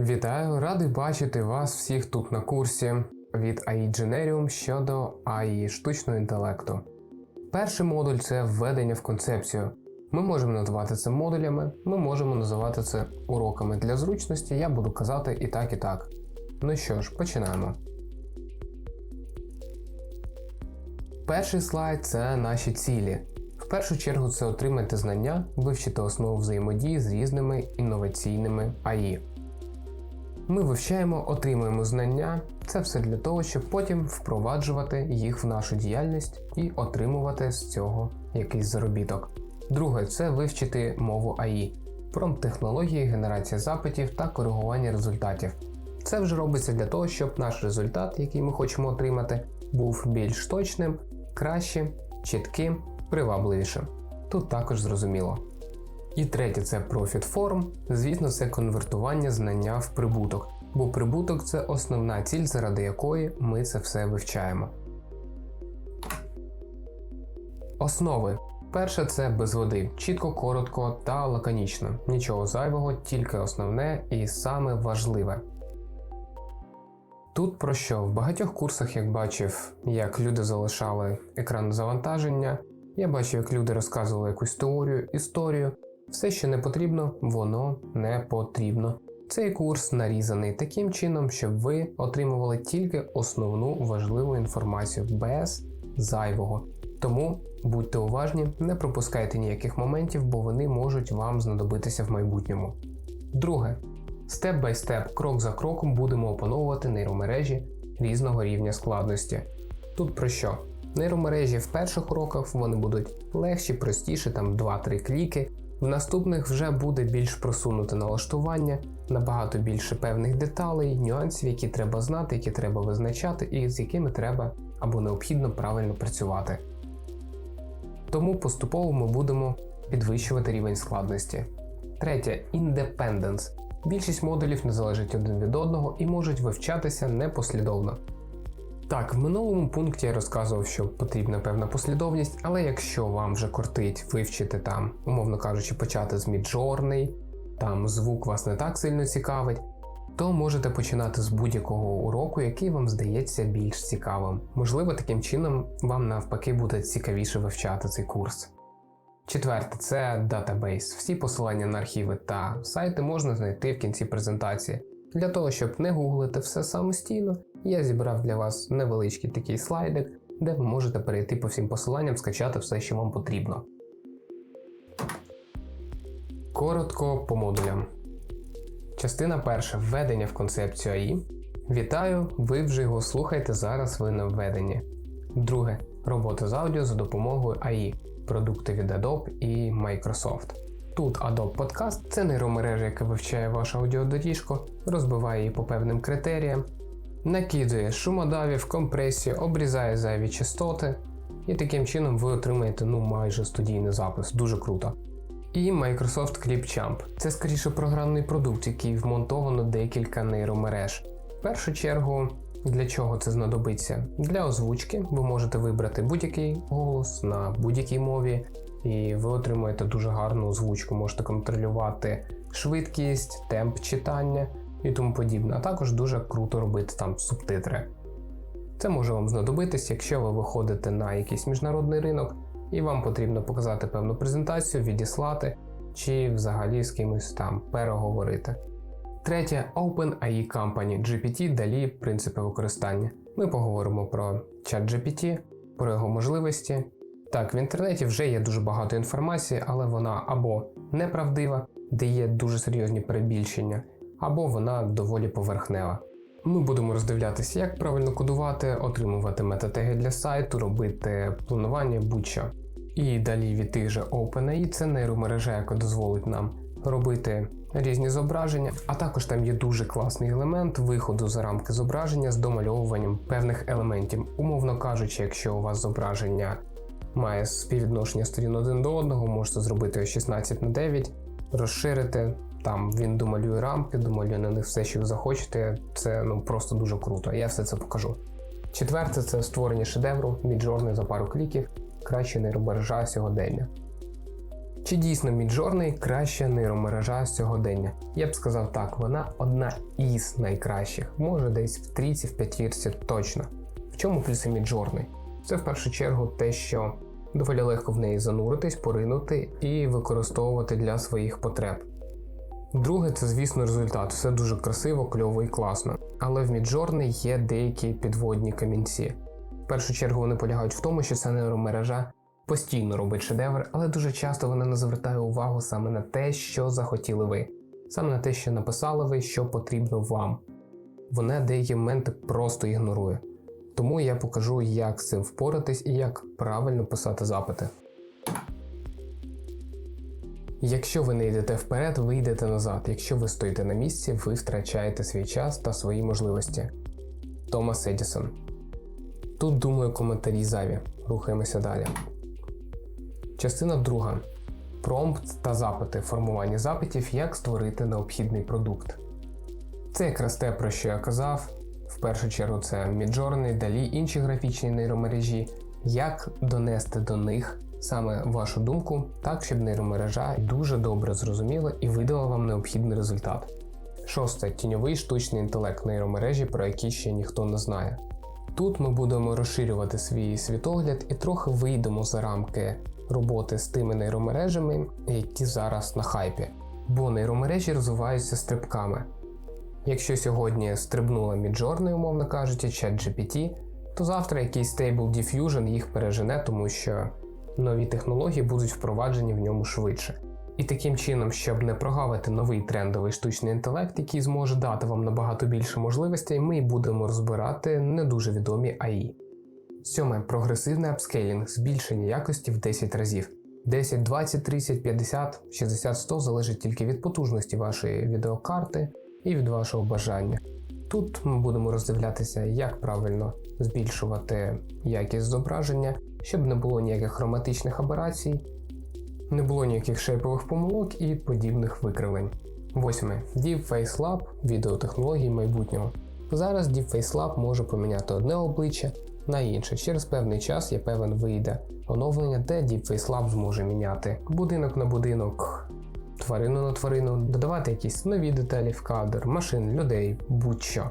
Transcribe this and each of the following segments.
Вітаю, радий бачити вас всіх тут на курсі від AI Generium щодо AI штучного інтелекту. Перший модуль це введення в концепцію. Ми можемо називати це модулями, ми можемо називати це уроками для зручності, я буду казати і так, і так. Ну що ж, починаємо. Перший слайд це наші цілі. В першу чергу це отримати знання, вивчити основу взаємодії з різними інноваційними АІ. Ми вивчаємо, отримуємо знання. Це все для того, щоб потім впроваджувати їх в нашу діяльність і отримувати з цього якийсь заробіток. Друге це вивчити мову АІ, промптехнології, генерація запитів та коригування результатів. Це вже робиться для того, щоб наш результат, який ми хочемо отримати, був більш точним, кращим, чітким, привабливішим. Тут також зрозуміло. І третє це Profit Form. Звісно, це конвертування знання в прибуток, бо прибуток це основна ціль, заради якої ми це все вивчаємо. Основи. Перше це без води, чітко, коротко та лаконічно. Нічого зайвого, тільки основне і саме важливе. Тут про що? В багатьох курсах, як бачив, як люди залишали екран завантаження, я бачив, як люди розказували якусь теорію, історію. Все, що не потрібно, воно не потрібно. Цей курс нарізаний таким чином, щоб ви отримували тільки основну важливу інформацію без зайвого. Тому будьте уважні, не пропускайте ніяких моментів, бо вони можуть вам знадобитися в майбутньому. Друге, степ бай степ, крок за кроком будемо опановувати нейромережі різного рівня складності. Тут про що? Нейромережі в перших уроках вони будуть легші, простіші, там 2-3 кліки. В наступних вже буде більш просунуте налаштування, набагато більше певних деталей, нюансів, які треба знати, які треба визначати, і з якими треба або необхідно правильно працювати. Тому поступово ми будемо підвищувати рівень складності. Третє Independence. Більшість модулів не залежать один від одного і можуть вивчатися непослідовно. Так, в минулому пункті я розказував, що потрібна певна послідовність, але якщо вам вже кортить вивчити там, умовно кажучи, почати з Midjourney, там звук вас не так сильно цікавить, то можете починати з будь-якого уроку, який вам здається більш цікавим. Можливо, таким чином вам навпаки буде цікавіше вивчати цей курс. Четверте це датабейс. Всі посилання на архіви та сайти можна знайти в кінці презентації. Для того, щоб не гуглити все самостійно, я зібрав для вас невеличкий такий слайдик, де ви можете перейти по всім посиланням, скачати все, що вам потрібно. Коротко по модулям. Частина перша введення в концепцію АІ. Вітаю, ви вже його слухаєте зараз. Ви на введенні. Друге робота з аудіо за допомогою АІ, продукти від Adobe і Microsoft. Тут Adobe Podcast це нейромережа, яка вивчає вашу аудіодоріжку, розбиває її по певним критеріям, накидує шумодавів, компресію, обрізає зайві частоти, і таким чином ви отримаєте ну майже студійний запис, дуже круто. І Microsoft ClipChamp. Це скоріше програмний продукт, який вмонтовано декілька нейромереж. В першу чергу, для чого це знадобиться? Для озвучки ви можете вибрати будь-який голос на будь-якій мові, і ви отримуєте дуже гарну озвучку, можете контролювати швидкість, темп читання і тому подібне. А також дуже круто робити там субтитри. Це може вам знадобитись, якщо ви виходите на якийсь міжнародний ринок і вам потрібно показати певну презентацію, відіслати чи взагалі з кимось там переговорити. Третє OpenAI Company GPT далі принципи використання. Ми поговоримо про чат GPT, про його можливості. Так, в інтернеті вже є дуже багато інформації, але вона або неправдива, де є дуже серйозні перебільшення, або вона доволі поверхнева. Ми будемо роздивлятися, як правильно кодувати, отримувати метатеги для сайту, робити планування будь-що. І далі від тих же OpenAI це нейромережа, яка дозволить нам робити різні зображення, а також там є дуже класний елемент виходу за рамки зображення з домальовуванням певних елементів. Умовно кажучи, якщо у вас зображення має співвідношення сторін один до одного, можете зробити 16 на 9, розширити. Там він домалює рамки, домалює на них все, що ви захочете. Це ну просто дуже круто. Я все це покажу. Четверте це створення шедевру, Midjourney за пару кліків, краще нейромережа сьогодення. Чи дійсно Midjourney краща нейромережа сьогодення? Я б сказав так, вона одна із найкращих, може десь в трійці, в п'ятірці точно. В чому плюси Midjourney? Це в першу чергу те, що доволі легко в неї зануритись, поринути і використовувати для своїх потреб. Друге, це, звісно, результат. Все дуже красиво, кльово і класно. Але в Midjourney є деякі підводні камінці. В першу чергу вони полягають в тому, що ця нейромережа постійно робить шедевр, але дуже часто вона не звертає увагу саме на те, що захотіли ви, саме на те, що написали ви, що потрібно вам. Вона деякі моменти просто ігнорує. Тому я покажу, як з цим впоратись і як правильно писати запити. Якщо ви не йдете вперед, ви йдете назад. Якщо ви стоїте на місці, ви втрачаєте свій час та свої можливості. Томас Едісон. Тут думаю коментарі зайві. Рухаємося далі. Частина друга. Промпт та запити. Формування запитів, як створити необхідний продукт. Це якраз те, про що я казав. В першу чергу це Midjourney, далі інші графічні нейромережі, як донести до них саме вашу думку, так щоб нейромережа дуже добре зрозуміла і видала вам необхідний результат. Шосте тіньовий штучний інтелект нейромережі, про які ще ніхто не знає. Тут ми будемо розширювати свій світогляд і трохи вийдемо за рамки роботи з тими нейромережами, які зараз на хайпі. Бо нейромережі розвиваються стрибками. Якщо сьогодні стрибнула Midjourney, умовно кажучи, ChatGPT, то завтра якийсь Stable Diffusion їх пережене, тому що нові технології будуть впроваджені в ньому швидше. І таким чином, щоб не прогавити новий трендовий штучний інтелект, який зможе дати вам набагато більше можливостей, ми будемо розбирати не дуже відомі АІ. Сьоме прогресивний апскейлінг, збільшення якості в 10 разів. 10, 20, 30, 50, 60, 100 залежить тільки від потужності вашої відеокарти і від вашого бажання. Тут ми будемо роздивлятися, як правильно збільшувати якість зображення, щоб не було ніяких хроматичних аберацій, не було ніяких шейпових помилок і подібних викривлень. Восьме. Deepface Lab відеотехнології майбутнього. Зараз Deepface Lab може поміняти одне обличчя на інше. Через певний час, я певен, вийде оновлення, де Deepface Lab зможе міняти будинок на будинок, тварину на тварину, додавати якісь нові деталі в кадр, машин, людей, будь-що.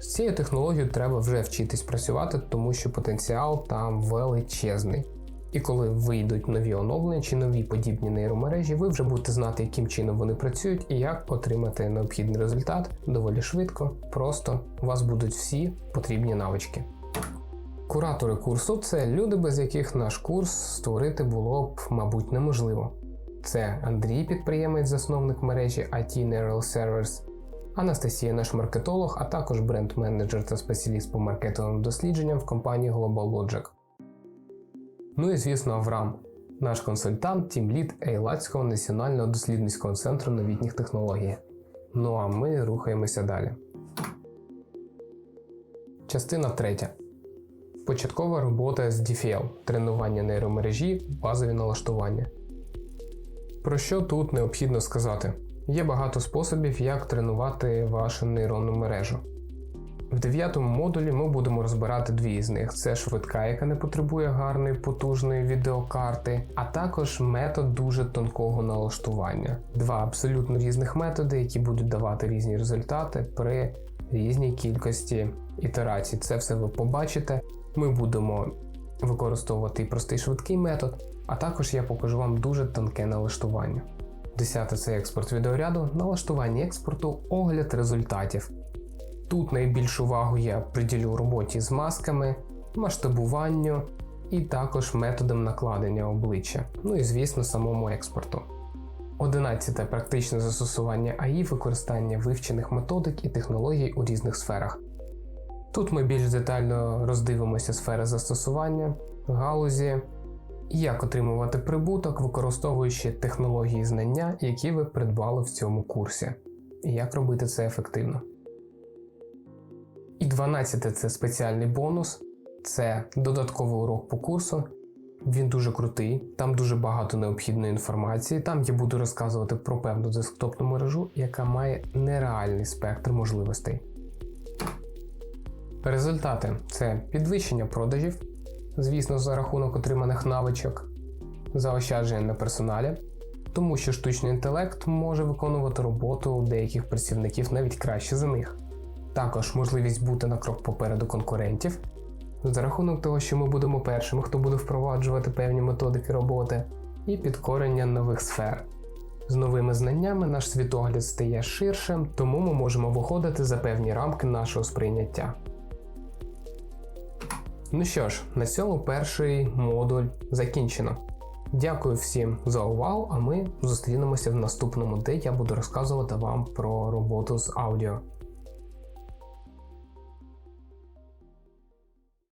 З цією технологією треба вже вчитись працювати, тому що потенціал там величезний. І коли вийдуть нові оновлення чи нові подібні нейромережі, ви вже будете знати, яким чином вони працюють і як отримати необхідний результат доволі швидко, просто у вас будуть всі потрібні навички. Куратори курсу це люди, без яких наш курс створити було б, мабуть, неможливо. Це Андрій, підприємець, засновник мережі IT Neural Servers, Анастасія, наш маркетолог, а також бренд-менеджер та спеціаліст по маркетинговим дослідженням в компанії Global Logic. Ну і звісно, Авраам, наш консультант, тімлід Ейлацького національного дослідницького центру новітніх технологій. Ну а ми рухаємося далі. Частина третя. Початкова робота з DFL тренування нейромережі, базові налаштування. Про що тут необхідно сказати? Є багато способів, як тренувати вашу нейронну мережу. В дев'ятому модулі ми будемо розбирати дві з них: це швидка, яка не потребує гарної потужної відеокарти, а також метод дуже тонкого налаштування. Два абсолютно різних методи, які будуть давати різні результати при різній кількості ітерацій. Це все ви побачите. Ми будемо використовувати і простий швидкий метод, а також я покажу вам дуже тонке налаштування. Десяте це експорт відеоряду, налаштування експорту, огляд результатів. Тут найбільшу увагу я приділю роботі з масками, масштабуванню і також методом накладення обличчя, ну і звісно самому експорту. Одинадцяте практичне застосування АІ, використання вивчених методик і технологій у різних сферах. Тут ми більш детально роздивимося сфери застосування, галузі, як отримувати прибуток, використовуючи технології знання, які ви придбали в цьому курсі, і як робити це ефективно. І 12 це спеціальний бонус, це додатковий урок по курсу. Він дуже крутий, там дуже багато необхідної інформації. Там я буду розказувати про певну десктопну мережу, яка має нереальний спектр можливостей. Результати це підвищення продажів, звісно, за рахунок отриманих навичок, заощадження на персоналі, тому що штучний інтелект може виконувати роботу деяких працівників навіть краще за них. Також можливість бути на крок попереду конкурентів, за рахунок того, що ми будемо першими, хто буде впроваджувати певні методики роботи, і підкорення нових сфер. З новими знаннями наш світогляд стає ширшим, тому ми можемо виходити за певні рамки нашого сприйняття. Ну що ж, на цьому перший модуль закінчено. Дякую всім за увагу, а ми зустрінемося в наступному, де я буду розказувати вам про роботу з аудіо.